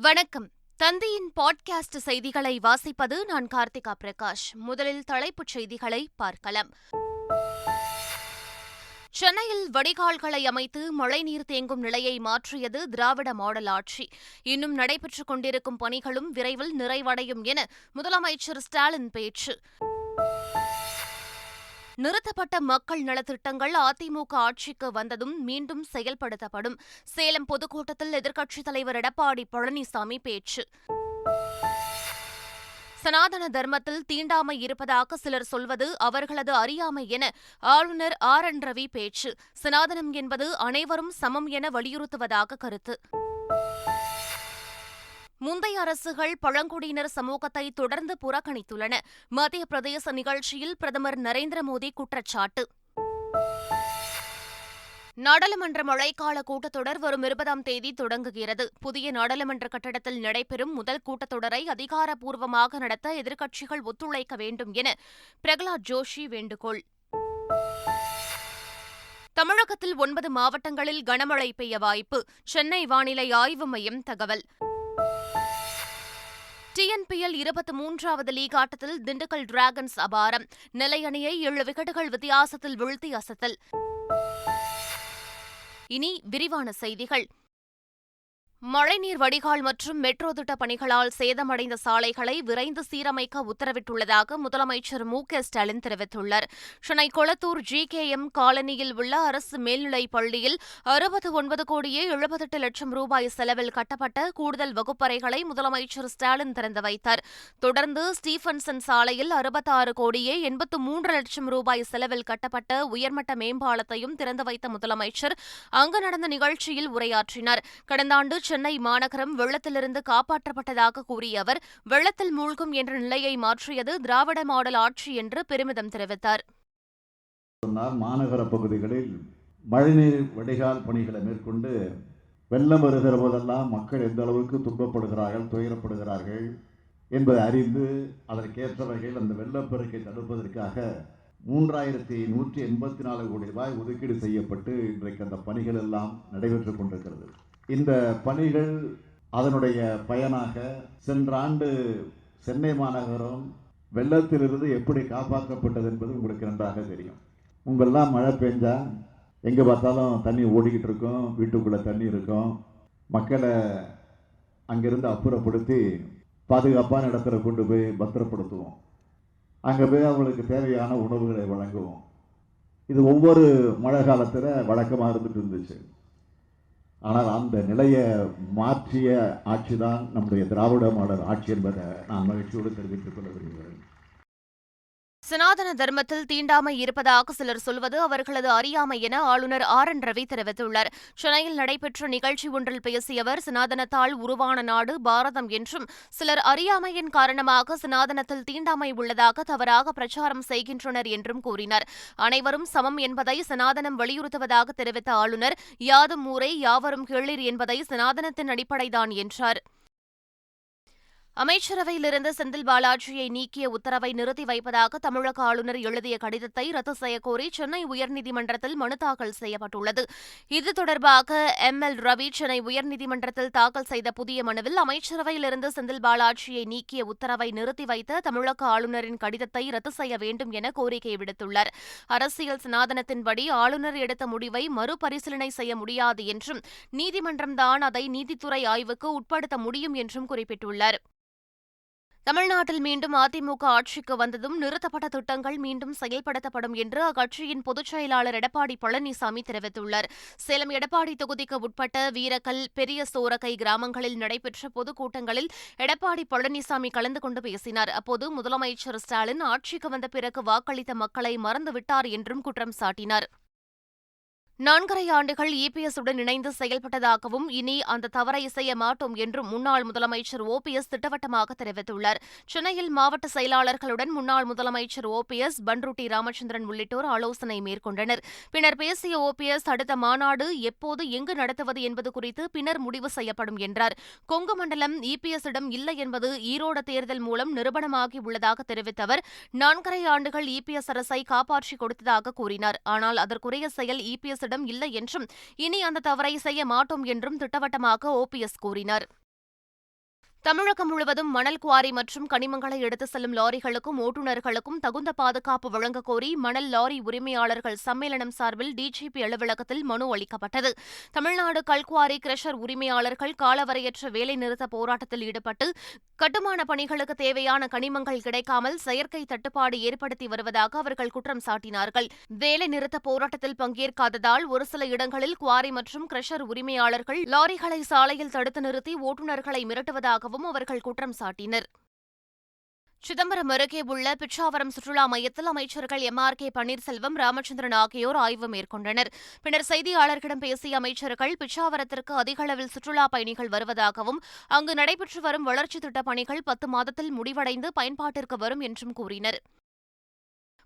வணக்கம். தந்தையின் பாட்காஸ்ட் செய்திகளை வாசிப்பது நான் கார்த்திகா பிரகாஷ். முதலில் தலைப்புச் செய்திகளை பார்க்கலாம். சென்னையில் வடிகால்களை அமைத்து மழைநீர் தேங்கும் நிலையை மாற்றியது திராவிட மாடல் ஆட்சி. இன்னும் நடைபெற்றுக் கொண்டிருக்கும் பணிகளும் விரைவில் நிறைவடையும் என முதலமைச்சர் ஸ்டாலின் பேச்சு. நிறுத்தப்பட்ட மக்கள் நலத்திட்டங்கள் அதிமுக ஆட்சிக்கு வந்ததும் மீண்டும் செயல்படுத்தப்படும். சேலம் பொதுக்கூட்டத்தில் எதிர்க்கட்சித் தலைவர் எடப்பாடி பழனிசாமி பேச்சு. சனாதன தர்மத்தில் தீண்டாமை இருப்பதாக சிலர் சொல்வது அவர்களது அறியாமை என ஆளுநர் ஆர். என். ரவி பேச்சு. சனாதனம் என்பது அனைவரும் சமம் என வலியுறுத்துவதாக கருத்து. முந்தைய அரசுகள் பழங்குடியினர் சமூகத்தை தொடர்ந்து புறக்கணித்துள்ளன. மத்திய பிரதேச நிகழ்ச்சியில் பிரதமர் நரேந்திர மோடி குற்றச்சாட்டு. நாடாளுமன்ற மழைக்கால கூட்டத்தொடர் வரும் இருபதாம் தேதி தொடங்குகிறது. புதிய நாடாளுமன்ற கட்டடத்தில் நடைபெறும் முதல் கூட்டத்தொடரை அதிகாரப்பூர்வமாக நடத்த எதிர்க்கட்சிகள் ஒத்துழைக்க வேண்டும் என பிரகலாத் ஜோஷி வேண்டுகோள். தமிழகத்தில் ஒன்பது மாவட்டங்களில் கனமழை பெய்ய வாய்ப்பு. சென்னை வானிலை ஆய்வு மையம் தகவல். டிஎன்பிஎல் இருபத்தி மூன்றாவது லீக் ஆட்டத்தில் திண்டுக்கல் டிராகன்ஸ் அபாரம். நிலை அணியை ஏழு விக்கெட்டுகள் வித்தியாசத்தில் வீழ்த்தி அசத்தல். இனி விரிவான செய்திகள். மழைநீர் வடிகால் மற்றும் மெட்ரோ திட்ட பணிகளால் சேதமடைந்த சாலைகளை விரைந்து சீரமைக்க உத்தரவிட்டுள்ளதாக முதலமைச்சர் மு க ஸ்டாலின் தெரிவித்துள்ளார். Chennai Kolathur G K M காலனியில் உள்ள அரசு மேல்நிலைப் பள்ளியில் அறுபத்து ஒன்பது கோடியே எழுபத்தெட்டு லட்சம் ரூபாய் செலவில் கட்டப்பட்ட கூடுதல் வகுப்பறைகளை முதலமைச்சர் ஸ்டாலின் திறந்து வைத்தார். தொடர்ந்து ஸ்டீபன்சன் சாலையில் அறுபத்தாறு கோடியே எண்பத்து மூன்று லட்சம் ரூபாய் செலவில் கட்டப்பட்ட உயர்மட்ட மேம்பாலத்தையும் திறந்து வைத்த முதலமைச்சர் அங்கு நடந்த நிகழ்ச்சியில் உரையாற்றினார். கடந்த ஆண்டு சென்னை மாநகரம் வெள்ளத்திலிருந்து காப்பாற்றப்பட்டதாக கூறிய அவர் வெள்ளத்தில் மூழ்கும் என்ற நிலையை மாற்றியது திராவிட மாடல் ஆட்சி என்று பெருமிதம் தெரிவித்தார். மாநகர பகுதிகளில் மழைநீர் வடிகால் பணிகளை மேற்கொண்டு வெள்ளம் வருகிற போதெல்லாம் மக்கள் எந்த அளவுக்கு துன்பப்படுகிறார்கள் துயரப்படுகிறார்கள் என்பதை அறிந்து அதற்கேற்ற வகையில் அந்த வெள்ளப்பெருக்கை தடுப்பதற்காக மூன்றாயிரத்தி நூற்றி எண்பத்தி நாலு கோடி ரூபாய் ஒதுக்கீடு செய்யப்பட்டு இன்றைக்கு அந்த பணிகள் எல்லாம் நடைபெற்று கொண்டிருக்கிறது. இந்த பணிகள் அதனுடைய பயனாக சென்ற ஆண்டு சென்னை மாநகரம் வெள்ளத்திலிருந்து எப்படி காப்பாற்றப்பட்டது என்பது உங்களுக்கு நன்றாக தெரியும். உங்கள்லாம் மழை பெஞ்சா எங்கே பார்த்தாலும் தண்ணி ஓடிக்கிட்டு இருக்கும் வீட்டுக்குள்ளே தண்ணி இருக்கும். மக்களை அங்கிருந்து அப்புறப்படுத்தி பாதுகாப்பான இடத்துல கொண்டு போய் பத்திரப்படுத்துவோம். அங்கே போய் அவங்களுக்கு தேவையான உணவுகளை வழங்குவோம். இது ஒவ்வொரு மழை காலத்தில் வழக்கமாக இருந்துட்டு இருந்துச்சு. ஆனால் அந்த நிலையை மாற்றிய ஆட்சி தான் நம்முடைய திராவிட மாடல் ஆட்சி என்பதை நான் மகிழ்ச்சியோடு தெரிவித்துக் கொள்ள விரும்புகிறேன். சனாதன தர்மத்தில் தீண்டாமை இருப்பதாக சிலர் சொல்வது அவர்களது அறியாமை என ஆளுநர் ஆர் என் ரவி தெரிவித்துள்ளார். சென்னையில் நடைபெற்ற நிகழ்ச்சி ஒன்றில் பேசிய அவர் சனாதனத்தால் உருவான நாடு பாரதம் என்றும் சிலர் அறியாமையின் காரணமாக சனாதனத்தில் தீண்டாமை உள்ளதாக தவறாக பிரச்சாரம் செய்கின்றனர் என்றும் கூறினார். அனைவரும் சமம் என்பதை சனாதனம் வலியுறுத்துவதாக தெரிவித்த ஆளுநர் யாதும் ஊரே யாவரும் கேளிர் என்பதை சனாதனத்தின் அடிப்படைதான் என்றார். அமைச்சரவையிலிருந்து செந்தில் பாலாஜியை நீக்கிய உத்தரவை நிறுத்தி வைப்பதாக தமிழக ஆளுநர் எழுதிய கடிதத்தை ரத்து செய்யக்கோரி சென்னை உயர்நீதிமன்றத்தில் மனு தாக்கல் செய்யப்பட்டுள்ளது. இது தொடர்பாக எம். எல். ரவி சென்னை உயர்நீதிமன்றத்தில் தாக்கல் செய்த புதிய மனுவில் அமைச்சரவையிலிருந்து செந்தில் பாலாஜியை நீக்கிய உத்தரவை நிறுத்தி வைத்த தமிழக ஆளுநரின் கடிதத்தை ரத்து செய்ய வேண்டும் என கோரிக்கை விடுத்துள்ளார். அரசியல் சனாதனத்தின்படி ஆளுநர் எடுத்த முடிவை மறுபரிசீலனை செய்ய முடியாது என்றும் நீதிமன்றம்தான் அதை நீதித்துறை ஆய்வுக்கு உட்படுத்த முடியும் என்றும் குறிப்பிட்டுள்ளார். தமிழ்நாட்டில் மீண்டும் அதிமுக ஆட்சிக்கு வந்ததும் நிறுத்தப்பட்ட திட்டங்கள் மீண்டும் செயல்படுத்தப்படும் என்று அக்கட்சியின் பொதுச் செயலாளர் எடப்பாடி பழனிசாமி தெரிவித்துள்ளார். சேலம் எடப்பாடி தொகுதிக்கு உட்பட்ட வீரக்கல் பெரிய சோரக்கை கிராமங்களில் நடைபெற்ற பொதுக்கூட்டங்களில் எடப்பாடி பழனிசாமி கலந்து கொண்டு பேசினார். அப்போது முதலமைச்சர் ஸ்டாலின் ஆட்சிக்கு வந்த பிறகு வாக்களித்த மக்களை மறந்துவிட்டார் என்றும் குற்றம் சாட்டினார். நான்கரை ஆண்டுகள் இபிஎஸ்ஸுடன் இணைந்து செயல்பட்டதாகவும் இனி அந்த தவறை செய்ய மாட்டோம் என்றும் முன்னாள் முதலமைச்சர் ஓபிஎஸ் திட்டவட்டமாக தெரிவித்துள்ளார். சென்னையில் மாவட்ட செயலாளர்களுடன் முன்னாள் முதலமைச்சர் ஓபிஎஸ் பன்ருட்டி ராமச்சந்திரன் உள்ளிட்டோர் ஆலோசனை மேற்கொண்டனர். பின்னர் பேசிய ஓபிஎஸ் அடுத்த மாநாடு எப்போது எங்கு நடத்துவது என்பது குறித்து பின்னர் முடிவு செய்யப்படும் என்றார். கொங்கு மண்டலம் இபிஎஸ்ஸிடம் இல்லை என்பது ஈரோடு தேர்தல் மூலம் நிரூபணமாகி உள்ளதாக தெரிவித்த அவர் நான்கரை ஆண்டுகள் இபிஎஸ் அரசை காப்பாற்றி கொடுத்ததாக கூறினார். ஆனால் அதற்குரிய செயல் இபிஎஸ் அரசிடம் இல்லை என்றும் இனி அந்த தவறை செய்ய மாட்டோம் என்றும் திட்டவட்டமாக ஓபிஎஸ் கூறினார். தமிழகம் முழுவதும் மணல் குவாரி மற்றும் கனிமங்களை எடுத்து செல்லும் லாரிகளுக்கும் ஓட்டுநர்களுக்கும் தகுந்த பாதுகாப்பு வழங்க கோரி மணல் லாரி உரிமையாளர்கள் சம்மேளனம் சார்பில் டிஜிபி அலுவலகத்தில் மனு அளிக்கப்பட்டது. தமிழ்நாடு கல்குவாரி கிரஷர் உரிமையாளர்கள் காலவரையற்ற வேலைநிறுத்த போராட்டத்தில் ஈடுபட்டு கட்டுமான பணிகளுக்கு தேவையான கனிமங்கள் கிடைக்காமல் செயற்கை தட்டுப்பாடு ஏற்படுத்தி வருவதாக அவர்கள் குற்றம் சாட்டினார்கள். வேலைநிறுத்த போராட்டத்தில் பங்கேற்காததால் ஒரு சில இடங்களில் குவாரி மற்றும் கிரஷர் உரிமையாளர்கள் லாரிகளை சாலையில் தடுத்து நிறுத்தி ஓட்டுநர்களை மிரட்டுவதாக மிரட்டுவதாகவும் அவர்கள் குற்றம் சாட்டினர். சிதம்பரம் அருகே உள்ள பிச்சாவரம் சுற்றுலா மையத்தில் அமைச்சர்கள் M. R. K. Panneerselvam Ramachandran ஆகியோர் ஆய்வு மேற்கொண்டனர். பின்னர் செய்தியாளர்களிடம் பேசிய அமைச்சர்கள் பிச்சாவரத்திற்கு அதிக அளவில் சுற்றுலா பயணிகள் வருவதாகவும் அங்கு நடைபெற்று வரும் வளர்ச்சித் திட்டப் பணிகள் பத்து மாதத்தில் முடிவடைந்து பயன்பாட்டிற்கு வரும் என்றும் கூறினர்.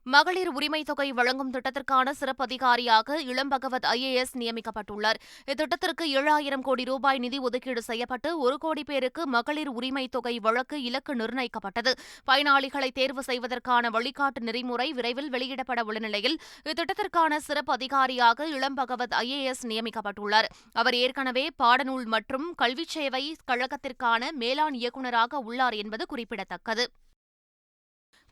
மகளிர் உரிமை தொகை வழங்கும் திட்டத்திற்கான சிறப்பு அதிகாரியாக இளம் பகவத் ஐஏஎஸ் நியமிக்கப்பட்டுள்ளார். இத்திட்டத்திற்கு ஏழாயிரம் கோடி ரூபாய் நிதி ஒதுக்கீடு செய்யப்பட்டு ஒரு கோடி பேருக்கு மகளிர் உரிமை தொகை வழக்கு இலக்கு நிர்ணயிக்கப்பட்டது. பயனாளிகளை தேர்வு செய்வதற்கான வழிகாட்டு நெறிமுறை விரைவில் வெளியிடப்பட உள்ள நிலையில் இத்திட்டத்திற்கான சிறப்பு அதிகாரியாக இளம் பகவத் ஐஏஎஸ் நியமிக்கப்பட்டுள்ளார். அவர் ஏற்கனவே பாடநூல் மற்றும் கல்விச் சேவை கழகத்திற்கான மேலாண் இயக்குநராக உள்ளார் என்பது குறிப்பிடத்தக்கது.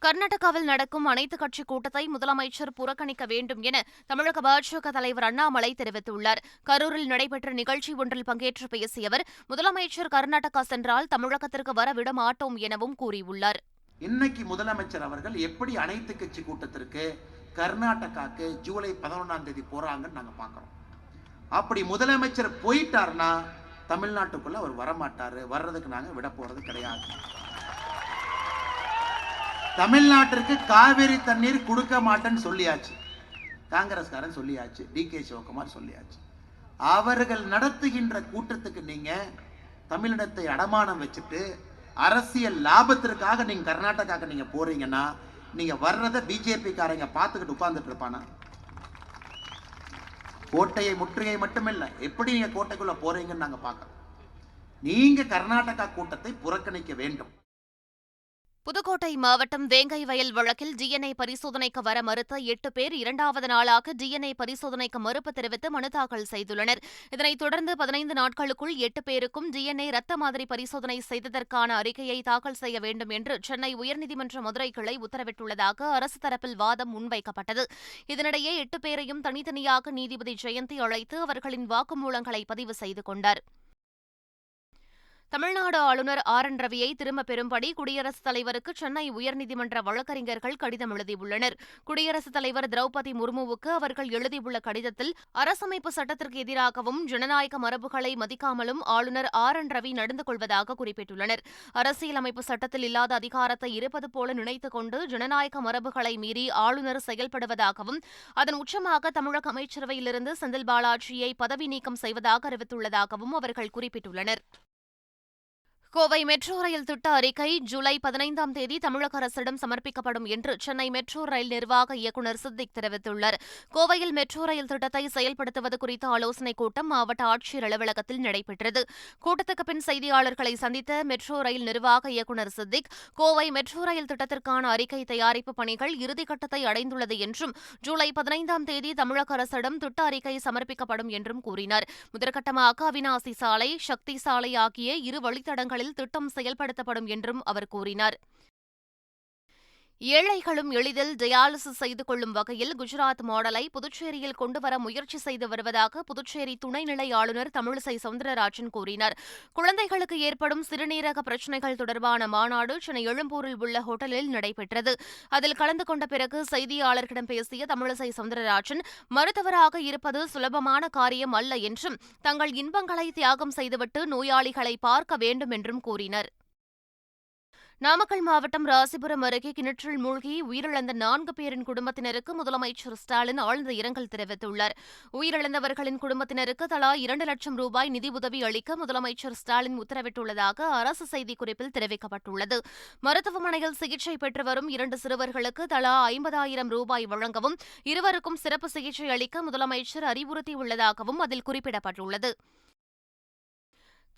கர்நாடகாவில் நடக்கும் அனைத்துக் கட்சி கூட்டத்தை முதலமைச்சர் புறக்கணிக்க வேண்டும் என தமிழக பாஜக தலைவர் அண்ணாமலை தெரிவித்துள்ளார். கரூரில் நடைபெற்ற நிகழ்ச்சி ஒன்றில் பங்கேற்று பேசிய அவர் முதலமைச்சர் கர்நாடகா சென்றால் தமிழகத்திற்கு வர விட மாட்டோம் எனவும் கூறியுள்ளார். இன்னைக்கு முதலமைச்சர் அவர்கள் எப்படி அனைத்து கட்சி கூட்டத்திற்கு கர்நாடகாக்கு ஜூலை பதினொன்றாம் தேதி போறாங்கன்னு நாங்க பார்க்குறோம் அப்படி முதலமைச்சர் போயிட்டாருன்னா தமிழ்நாட்டுக்குள்ள அவர் வரமாட்டாரு. வர்றதுக்கு நாங்க விட போறது கிடையாது. தமிழ்நாட்டிற்கு காவிரி தண்ணீர் கொடுக்க மாட்டேன்னு சொல்லியாச்சு. காங்கிரஸ்காரன் சொல்லியாச்சு டி கே சிவகுமார் சொல்லியாச்சு. அவர்கள் நடத்துகின்ற கூட்டத்துக்கு நீங்க தமிழினத்தை அடமானம் வச்சுட்டு அரசியல் லாபத்திற்காக நீங்க கர்நாடகாக்கு நீங்க போறீங்கன்னா நீங்க வர்றத பிஜேபிக்காரங்க பார்த்துக்கிட்டு உட்கார்ந்துட்டு இருப்பானா? கோட்டையை முற்றுகை மட்டுமில்லை எப்படி நீங்க கோட்டைக்குள்ள போறீங்கன்னு நாங்க பார்க்குறோம் நீங்க கர்நாடகா கூட்டத்தை புறக்கணிக்க வேண்டும். புதுக்கோட்டை மாவட்டம் வேங்கை வயல் வழக்கில் டிஎன்ஏ பரிசோதனைக்கு வர மறுத்த எட்டு பேர் இரண்டாவது நாளாக டிஎன்ஏ பரிசோதனைக்கு மறுப்பு தெரிவித்து மனு தாக்கல் செய்துள்ளனர். இதனைத் தொடர்ந்து பதினைந்து நாட்களுக்குள் எட்டு பேருக்கும் டிஎன்ஏ ரத்த மாதிரி பரிசோதனை செய்ததற்கான அறிக்கையை தாக்கல் செய்ய வேண்டும் என்று சென்னை உயர்நீதிமன்ற மதுரை கிளை உத்தரவிட்டுள்ளதாக அரசு தரப்பில் வாதம் முன்வைக்கப்பட்டது. இதனிடையே எட்டு பேரையும் தனித்தனியாக நீதிபதி ஜெயந்தி அழைத்து அவர்களின் வாக்குமூலங்களை பதிவு செய்து கொண்டார். தமிழ்நாடு ஆளுநர் ஆர். என். ரவியை திரும்பப் பெறும்படி குடியரசுத் தலைவருக்கு சென்னை உயர்நீதிமன்ற வழக்கறிஞர்கள் கடிதம் எழுதியுள்ளனர். குடியரசுத் தலைவர் திரௌபதி முர்முவுக்கு அவர்கள் எழுதியுள்ள கடிதத்தில் அரசமைப்பு சட்டத்திற்கு எதிராகவும் ஜனநாயக மரபுகளை மதிக்காமலும் ஆளுநர் ஆர். என். ரவி நடந்து கொள்வதாக குறிப்பிட்டுள்ளனர். அரசியலமைப்பு சட்டத்தில் இல்லாத அதிகாரத்தை இருப்பது போல நினைத்துக் கொண்டு ஜனநாயக மரபுகளை மீறி ஆளுநர் செயல்படுவதாகவும் அதன் உச்சமாக தமிழக அமைச்சரவையிலிருந்து செந்தில் பாலாஜியை பதவி நீக்கம் செய்வதாக அறிவித்துள்ளதாகவும் அவர்கள் குறிப்பிட்டுள்ளனர். கோவை மெட்ரோ ரயில் திட்ட அறிக்கை ஜூலை பதினைந்தாம் தேதி தமிழக அரசிடம் சமர்ப்பிக்கப்படும் என்று சென்னை மெட்ரோ ரயில் நிர்வாக இயக்குநர் சித்திக் தெரிவித்துள்ளார். கோவையில் மெட்ரோ ரயில் திட்டத்தை செயல்படுத்துவது குறித்த ஆலோசனைக் கூட்டம் மாவட்ட ஆட்சியர் அலுவலகத்தில் நடைபெற்றது. கூட்டத்துக்கு பின் செய்தியாளர்களை சந்தித்த மெட்ரோ ரயில் நிர்வாக இயக்குநர் சித்திக் கோவை மெட்ரோ ரயில் திட்டத்திற்கான அறிக்கை தயாரிப்பு பணிகள் இறுதிக்கட்டத்தை அடைந்துள்ளது என்றும் ஜூலை பதினைந்தாம் தேதி தமிழக அரசிடம் திட்ட அறிக்கை சமர்ப்பிக்கப்படும் என்றும் கூறினார். முதற்கட்டமாக அவினாசி சாலை சக்தி சாலை ஆகிய இரு வழித்தடங்கள் நாட்களில் திட்டம் செயல்படுத்தப்படும் என்றும் அவர் கூறினார். ஏழைகளும் எளிதில் டயாலிசிஸ் செய்து கொள்ளும் வகையில் குஜராத் மாடலை புதுச்சேரியில் கொண்டுவர முயற்சி செய்து வருவதாக புதுச்சேரி துணைநிலை ஆளுநர் தமிழிசை சவுந்தரராஜன் கூறினார். குழந்தைகளுக்கு ஏற்படும் சிறுநீரக பிரச்சினைகள் தொடர்பான மாநாடு சென்னை எழும்பூரில் உள்ள ஹோட்டலில் நடைபெற்றது. அதில் கலந்து கொண்ட பிறகு செய்தியாளர்களிடம் பேசிய தமிழிசை சவுந்தரராஜன் மருத்துவராக இருப்பது சுலபமான காரியம் அல்ல என்றும் தங்கள் இன்பங்களை தியாகம் செய்துவிட்டு நோயாளிகளை பார்க்க வேண்டும் என்றும் கூறினர். நாமக்கல் மாவட்டம் ராசிபுரம் அருகே கிணற்றில் மூழ்கி உயிரிழந்த நான்கு பேரின் குடும்பத்தினருக்கு முதலமைச்சர் ஸ்டாலின் ஆழ்ந்த இரங்கல் தெரிவித்துள்ளார். உயிரிழந்தவர்களின் குடும்பத்தினருக்கு தலா இரண்டு லட்சம் ரூபாய் நிதி உதவி அளிக்க முதலமைச்சர் ஸ்டாலின் உத்தரவிட்டுள்ளதாக அரசு செய்திக்குறிப்பில் தெரிவிக்கப்பட்டுள்ளது. மருத்துவமனையில் சிகிச்சை பெற்று வரும் இரண்டு சிறுவர்களுக்கு தலா ஐம்பதாயிரம் ரூபாய் வழங்கவும் இருவருக்கும் சிறப்பு சிகிச்சை அளிக்க முதலமைச்சர் அறிவுறுத்தியுள்ளதாகவும் அதில் குறிப்பிடப்பட்டுள்ளது.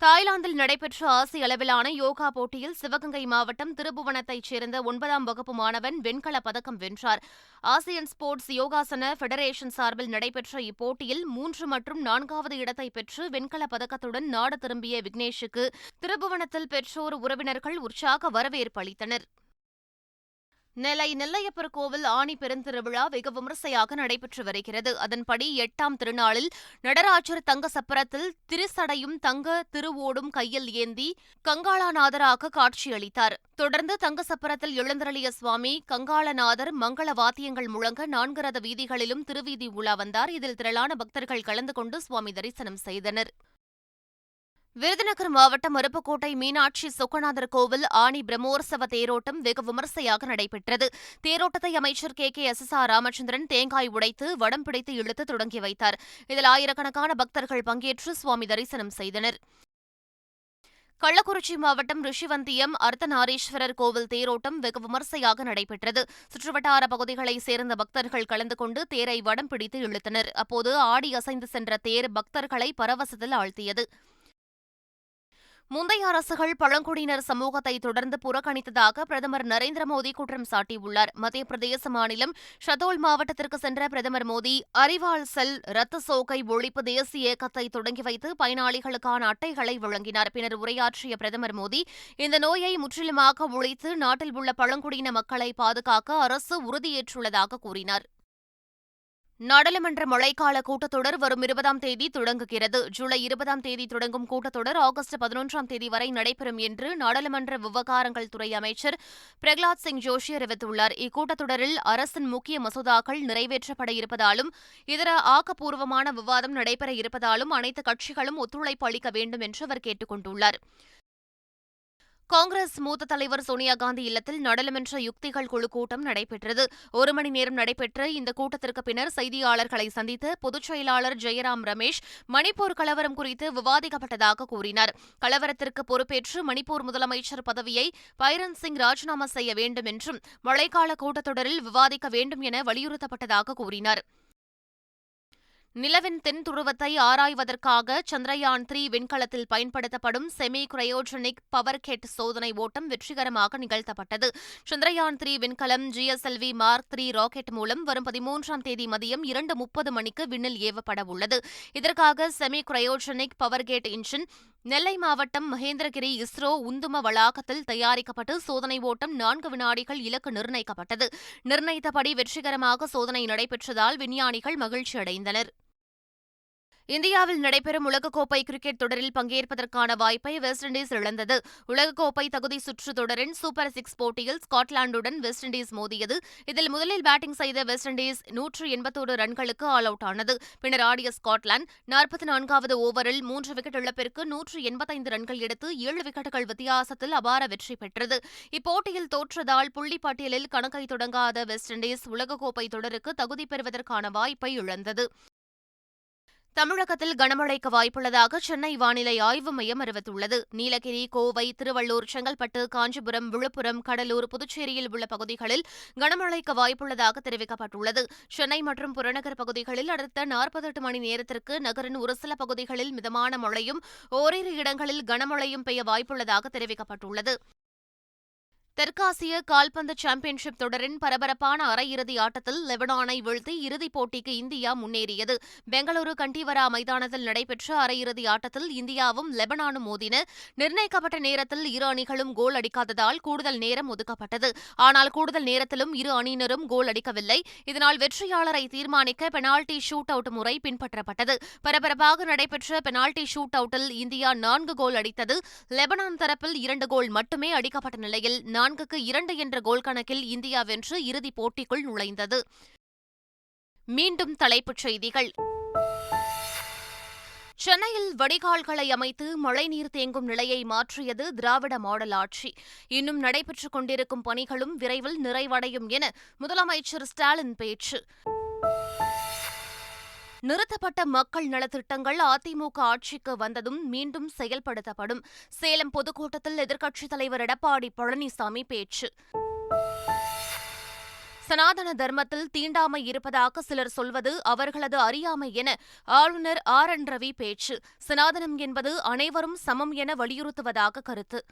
தாய்லாந்தில் நடைபெற்ற ஆசிய அளவிலான யோகா போட்டியில் சிவகங்கை மாவட்டம் திருபுவனத்தைச் சேர்ந்த ஒன்பதாம் வகுப்பு மாணவன் வெண்கலப் பதக்கம் வென்றார். ஆசியன் ஸ்போர்ட்ஸ் யோகாசன ஃபெடரேஷன் சார்பில் நடைபெற்ற இப்போட்டியில் மூன்று மற்றும் நான்காவது இடத்தை பெற்று வெண்கலப் பதக்கத்துடன் நாடு திரும்பிய விக்னேஷுக்கு திருபுவனத்தில் பெற்றோர் உறவினர்கள் உற்சாக வரவேற்பு அளித்தனர். நெல்லை நெல்லையப்பர் கோவில் ஆணி பெருந்திருவிழா வெகு விமரிசையாக நடைபெற்று வருகிறது. அதன்படி எட்டாம் திருநாளில் நடராஜர் தங்க சப்பரத்தில் திருசடையும் தங்க திருவோடும் கையில் ஏந்தி கங்காளாநாதராக காட்சியளித்தார். தொடர்ந்து தங்க சப்பரத்தில் எழுந்தருளிய சுவாமி கங்காளநாதர் மங்கள வாத்தியங்கள் முழங்க நான்கு ரத வீதிகளிலும் திருவீதி உலா வந்தார். இதில் திரளான பக்தர்கள் கலந்து கொண்டு சுவாமி தரிசனம் செய்தனர். விருதுநகர் மாவட்டம் அருப்புக்கோட்டை மீனாட்சி சொக்கநாதர் கோவில் ஆணி பிரம்மோற்சவ தேரோட்டம் வெகு விமரிசையாக நடைபெற்றது. தேரோட்டத்தை அமைச்சர் K. K. S. S. R. Ramachandran தேங்காய் உடைத்து வடம் பிடித்து இழுத்து தொடங்கி வைத்தார். இதில் ஆயிரக்கணக்கான பக்தர்கள் பங்கேற்று சுவாமி தரிசனம் செய்தனர். கள்ளக்குறிச்சி மாவட்டம் ரிஷிவந்தியம் அர்த்தநாரீஸ்வரர் கோவில் தேரோட்டம் வெகு விமரிசையாக நடைபெற்றது. சுற்றுவட்டார பகுதிகளைச் சேர்ந்த பக்தர்கள் கலந்து கொண்டு தேரை வடம் பிடித்து இழுத்தனர். அப்போது ஆடி அசைந்து சென்ற தேர் பக்தர்களை பரவசத்தில் ஆழ்த்தியது. முந்தைய அரசுகள் பழங்குடியினர் சமூகத்தை தொடர்ந்து புறக்கணித்ததாக பிரதமர் நரேந்திர மோடி குற்றம் சாட்டியுள்ளார். மத்திய பிரதேச மாநிலம் ஷதோல் மாவட்டத்திற்கு சென்ற பிரதமர் மோடி அறிவால் செல் ரத்த சோகை ஒழிப்பு தேசிய இயக்கத்தை தொடங்கி வைத்து பயனாளிகளுக்கான அட்டைகளை வழங்கினார். பின்னர் உரையாற்றிய பிரதமர் மோடி இந்த நோயை முற்றிலுமாக ஒழித்து நாட்டில் உள்ள பழங்குடியின மக்களை பாதுகாக்க அரசு உறுதியேற்றுள்ளதாக கூறினார். நாடாளுமன்ற மழைக்கால கூட்டத்தொடர் வரும் இருபதாம் தேதி தொடங்குகிறது. ஜூலை இருபதாம் தேதி தொடங்கும் கூட்டத்தொடர் ஆகஸ்ட் பதினொன்றாம் தேதி வரை நடைபெறும் என்று நாடாளுமன்ற விவகாரங்கள் துறை அமைச்சர் பிரகலாத் சிங் ஜோஷி அறிவித்துள்ளார். இக்கூட்டத்தொடரில் அரசின் முக்கிய மசோதாக்கள் நிறைவேற்றப்பட இருப்பதாலும் இதர ஆக்கப்பூர்வமான விவாதம் நடைபெற இருப்பதாலும் அனைத்து கட்சிகளும் ஒத்துழைப்பு அளிக்க வேண்டும் என்று அவர் கேட்டுக் கொண்டுள்ளார் காங்கிரஸ் மூத்த தலைவர் சோனியா காந்தி இல்லத்தில் நாடாளுமன்ற யுக்திகள் குழு கூட்டம் நடைபெற்றது. ஒரு மணி நேரம் நடைபெற்ற இந்த கூட்டத்திற்கு பின்னர் செய்தியாளர்களை சந்தித்த பொதுச் செயலாளர் ஜெயராம் ரமேஷ் மணிப்பூர் கலவரம் குறித்து விவாதிக்கப்பட்டதாக கூறினார். கலவரத்திற்கு பொறுப்பேற்று மணிப்பூர் முதலமைச்சர் பதவியை பைரன் சிங் ராஜினாமா செய்ய வேண்டும் என்றும் மழைக்கால கூட்டத்தொடரில் விவாதிக்க வேண்டும் என வலியுறுத்தப்பட்டதாக கூறினார். நிலவின் தென் துருவத்தை ஆராய்வதற்காக சந்திரயான் த்ரீ விண்கலத்தில் பயன்படுத்தப்படும் செமி கிரையோஜெனிக் பவர் கெட் சோதனை ஓட்டம் வெற்றிகரமாக நிகழ்த்தப்பட்டது. சந்திரயான் த்ரீ விண்கலம் ஜிஎஸ்எல்வி மார்க் த்ரீ ராக்கெட் மூலம் வரும் பதிமூன்றாம் தேதி மதியம் இரண்டு முப்பது மணிக்கு விண்ணில் ஏவப்பட உள்ளது. இதற்காக semi cryogenic power gate engine Nellai மாவட்டம் மகேந்திரகிரி இஸ்ரோ உந்தும வளாகத்தில் தயாரிக்கப்பட்டு சோதனை ஓட்டம் நான்கு வினாடிகள் இலக்கு நிர்ணயிக்கப்பட்டது. நிர்ணயித்தபடி வெற்றிகரமாக சோதனை நடைபெற்றதால் விஞ்ஞானிகள் மகிழ்ச்சியடைந்தனர். இந்தியாவில் நடைபெறும் உலகக்கோப்பை கிரிக்கெட் தொடரில் பங்கேற்பதற்கான வாய்ப்பை வெஸ்ட் இண்டீஸ் இழந்தது. உலகக்கோப்பை தகுதி சுற்று தொடரின் சூப்பர் சிக்ஸ் போட்டியில் ஸ்காட்லாந்துடன் வெஸ்ட் இண்டீஸ் மோதியது. இதில் முதலில் பேட்டிங் செய்த வெஸ்ட் இண்டீஸ் நூற்று எண்பத்தோரு ரன்களுக்கு ஆல் அவுட் ஆனது. பின்னர் ஆடிய ஸ்காட்லாந்து நாற்பத்தி நான்காவது ஓவரில் மூன்று விக்கெட் இழப்பிற்கு நூற்று எண்பத்தைந்து ரன்கள் எடுத்து ஏழு விக்கெட்டுகள் வித்தியாசத்தில் அபார வெற்றி பெற்றது. இப்போட்டியில் தோற்றதால் புள்ளிப்பட்டியலில் கணக்கை தொடங்காத வெஸ்ட் இண்டீஸ் உலகக்கோப்பை தொடருக்கு தகுதி பெறுவதற்கான வாய்ப்பை இழந்தது. தமிழகத்தில் கனமழைக்கு வாய்ப்புள்ளதாக சென்னை வானிலை ஆய்வு மையம் அறிவித்துள்ளது. நீலகிரி கோவை திருவள்ளூர் செங்கல்பட்டு காஞ்சிபுரம் விழுப்புரம் கடலூர் புதுச்சேரியில் உள்ள பகுதிகளில் கனமழைக்கு வாய்ப்புள்ளதாக தெரிவிக்கப்பட்டுள்ளது. சென்னை மற்றும் புறநகர் பகுதிகளில் அடுத்த நாற்பத்தெட்டு மணி நேரத்திற்கு நகரின் ஒரு சில பகுதிகளில் மிதமான மழையும் ஓரிரு இடங்களில் கனமழையும் பெய்ய வாய்ப்புள்ளதாக தெரிவிக்கப்பட்டுள்ளது. தெற்காசிய கால்பந்து சாம்பியன்ஷிப் தொடரின் பரபரப்பான அரையிறுதி ஆட்டத்தில் லெபனானை வீழ்த்தி இறுதிப் போட்டிக்கு இந்தியா முன்னேறியது. பெங்களூரு கண்டிவரா மைதானத்தில் நடைபெற்ற அரையிறுதி ஆட்டத்தில் இந்தியாவும் லெபனானும் மோதின. நிர்ணயிக்கப்பட்ட நேரத்தில் இரு அணிகளும் கோல் அடிக்காததால் கூடுதல் நேரம் ஒதுக்கப்பட்டது. ஆனால் கூடுதல் நேரத்திலும் இரு அணியினரும் கோல் அடிக்கவில்லை. இதனால் வெற்றியாளரை தீர்மானிக்க பெனால்டி ஷூட் அவுட் முறை பின்பற்றப்பட்டது. பரபரப்பாக நடைபெற்ற பெனால்டி ஷூட் அவுட்டில் இந்தியா நான்கு கோல் அடித்தது. லெபனான் தரப்பில் இரண்டு கோல் மட்டுமே அடிக்கப்பட்ட நிலையில் நான்குக்கு இரண்டு என்ற கோல் கணக்கில் இந்தியா வென்று இறுதிப் போட்டிக்குள் நுழைந்தது. மீண்டும் தலைப்புச் செய்திகள். சென்னையில் வடிகால்களை அமைத்து மழைநீர் தேங்கும் நிலையை மாற்றியது திராவிட மாடல் ஆட்சி. இன்னும் நடைபெற்றுக் கொண்டிருக்கும் பணிகளும் விரைவில் நிறைவடையும் என முதலமைச்சர் ஸ்டாலின் பேச்சு. நிறுத்தப்பட்ட மக்கள் நலத்திட்டங்கள் அதிமுக ஆட்சிக்கு வந்ததும் மீண்டும் செயல்படுத்தப்படும். சேலம் பொதுக்கூட்டத்தில் எதிர்க்கட்சித் தலைவர் எடப்பாடி பழனிசாமி பேச்சு. சனாதன தர்மத்தில் தீண்டாமை இருப்பதாக சிலர் சொல்வது அவர்களது அறியாமை என ஆளுநர் ஆர். என். ரவி பேச்சு. சனாதனம் என்பது அனைவரும் சமம் என வலியுறுத்துவதாக கருத்து.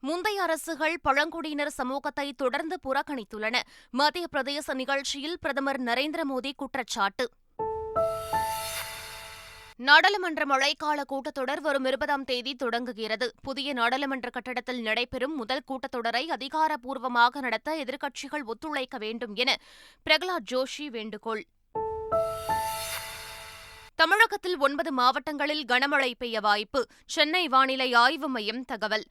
முந்தைய அரசுகள் பழங்குடியினர் சமூகத்தை தொடர்ந்து புறக்கணித்துள்ளன. மத்திய பிரதேச நிகழ்ச்சியில் பிரதமர் நரேந்திர மோடி குற்றச்சாட்டு. நாடாளுமன்ற மழைக்கால கூட்டத்தொடர் வரும் இருபதாம் தேதி தொடங்குகிறது. புதிய நாடாளுமன்ற கட்டடத்தில் நடைபெறும் முதல் கூட்டத்தொடரை அதிகாரப்பூர்வமாக நடத்த எதிர்க்கட்சிகள் ஒத்துழைக்க வேண்டும் என பிரகலாத் ஜோஷி வேண்டுகோள். தமிழகத்தில் ஒன்பது மாவட்டங்களில் கனமழை பெய்ய வாய்ப்பு. சென்னை வானிலை ஆய்வு மையம் தகவல்.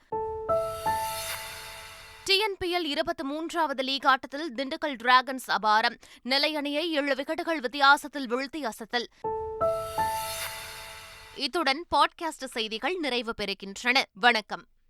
டிஎன்பிஎல் இருபத்தி மூன்றாவது லீக் ஆட்டத்தில் திண்டுக்கல் டிராகன்ஸ் அபாரம். நெல்லை அணியை ஏழு விக்கெட்டுகள் வித்தியாசத்தில் வீழ்த்தி அசத்தல். இத்துடன் பாட்காஸ்ட் செய்திகள் நிறைவு பெறுகின்றன. வணக்கம்.